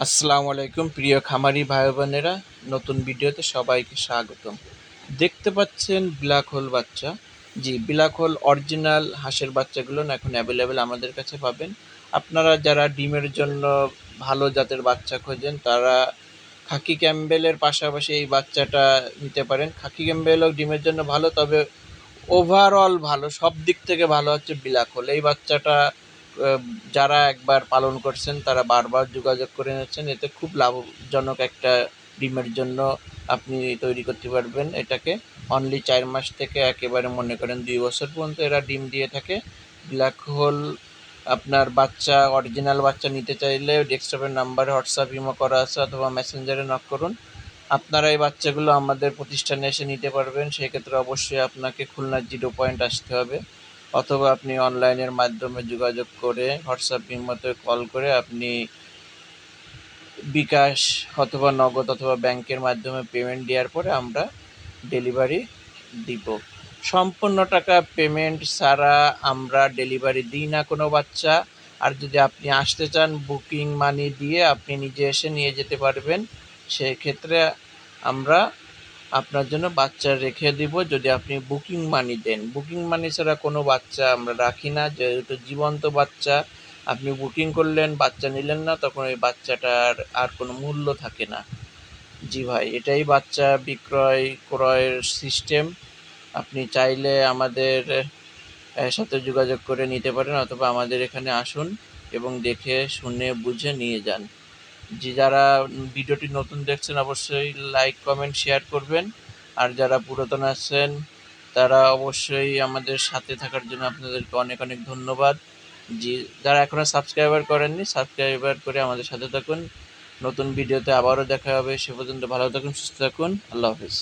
আসসালামু আলাইকুম, প্রিয় খামারি ভাই বোনেরা নতুন ভিডিওতে সবাইকে স্বাগতম। দেখতে পাচ্ছেন ব্ল্যাক হোল বাচ্চা। জি, ব্ল্যাক হোল অরিজিনাল হাঁসের বাচ্চাগুলো না এখন অ্যাভেলেবেল আমাদের কাছে পাবেন। আপনারা যারা ডিমের জন্য ভালো জাতের বাচ্চা খোঁজেন, তারা খাকি ক্যাম্বেলের পাশাপাশি এই বাচ্চাটা নিতে পারেন। খাকি ক্যাম্বেলও ডিমের জন্য ভালো, তবে ওভারঅল ভালো সব দিক থেকে ভালো হচ্ছে ব্ল্যাক হোল। এই বাচ্চাটা যারা একবার পালন করছেন, তারা বারবার যোগাযোগ করে নিচ্ছেন। এতে খুব লাভজনক একটা ডিমের জন্য আপনি তৈরি করতে পারবেন। এটাকে অনলি চার মাস থেকে একেবারে মনে করেন দুই বছর পর্যন্ত এরা ডিম দিয়ে থাকে। ব্ল্যাক হোল আপনার বাচ্চা অরিজিনাল বাচ্চা নিতে চাইলে ডেস্কটপের নাম্বারে হোয়াটসঅ্যাপ ইমো করা আছে অথবা মেসেঞ্জারে নক করুন। আপনারা এই বাচ্চাগুলো আমাদের প্রতিষ্ঠানে এসে নিতে পারবেন। সেক্ষেত্রে অবশ্যই আপনাকে খুলনার জিরো পয়েন্ট আসতে হবে। অথবা আপনি অনলাইনের মাধ্যমে যোগাযোগ করে হোয়াটসঅ্যাপ ইমোতে কল করে আপনি বিকাশ অথবা নগদ অথবা ব্যাংকের মাধ্যমে পেমেন্ট দেওয়ার পরে আমরা ডেলিভারি দিব। সম্পূর্ণ টাকা পেমেন্ট ছাড়া আমরা ডেলিভারি দিই না কোনো বাচ্চা। আর যদি আপনি আসতে চান বুকিং মানি দিয়ে আপনি নিজে এসে নিয়ে যেতে পারবেন, সেক্ষেত্রে আমরা আপনার জন্য বাচ্চা রেখে দিব যদি আপনি বুকিং মানি দেন। বুকিং মানি ছাড়া কোনো বাচ্চা আমরা রাখি না। যেহেতু জীবন্ত বাচ্চা, আপনি বুকিং করলেন, বাচ্চা নিলেন না, তখন ওই বাচ্চাটার আর কোনো মূল্য থাকে না। জি ভাই, এটাই বাচ্চা বিক্রয় ক্রয়ের সিস্টেম। আপনি চাইলে আমাদের সাথে যোগাযোগ করে নিতে পারেন অথবা আমাদের এখানে আসুন এবং দেখে, শুনে, বুঝে নিয়ে যান। যে যারা ভিডিওটি নতুন দেখছেন, অবশ্যই লাইক কমেন্ট শেয়ার করবেন। আর যারা পুরাতন আছেন, তারা অবশ্যই আমাদের সাথে থাকার জন্য আপনাদেরকে অনেক অনেক ধন্যবাদ। যে যারা এখনও সাবস্ক্রাইবার করেননি সাবস্ক্রাইবার করে আমাদের সাথে থাকুন। নতুন ভিডিওতে আবারও দেখা হবে। সে পর্যন্ত ভালো থাকুন, সুস্থ থাকুন। আল্লাহ হাফিজ।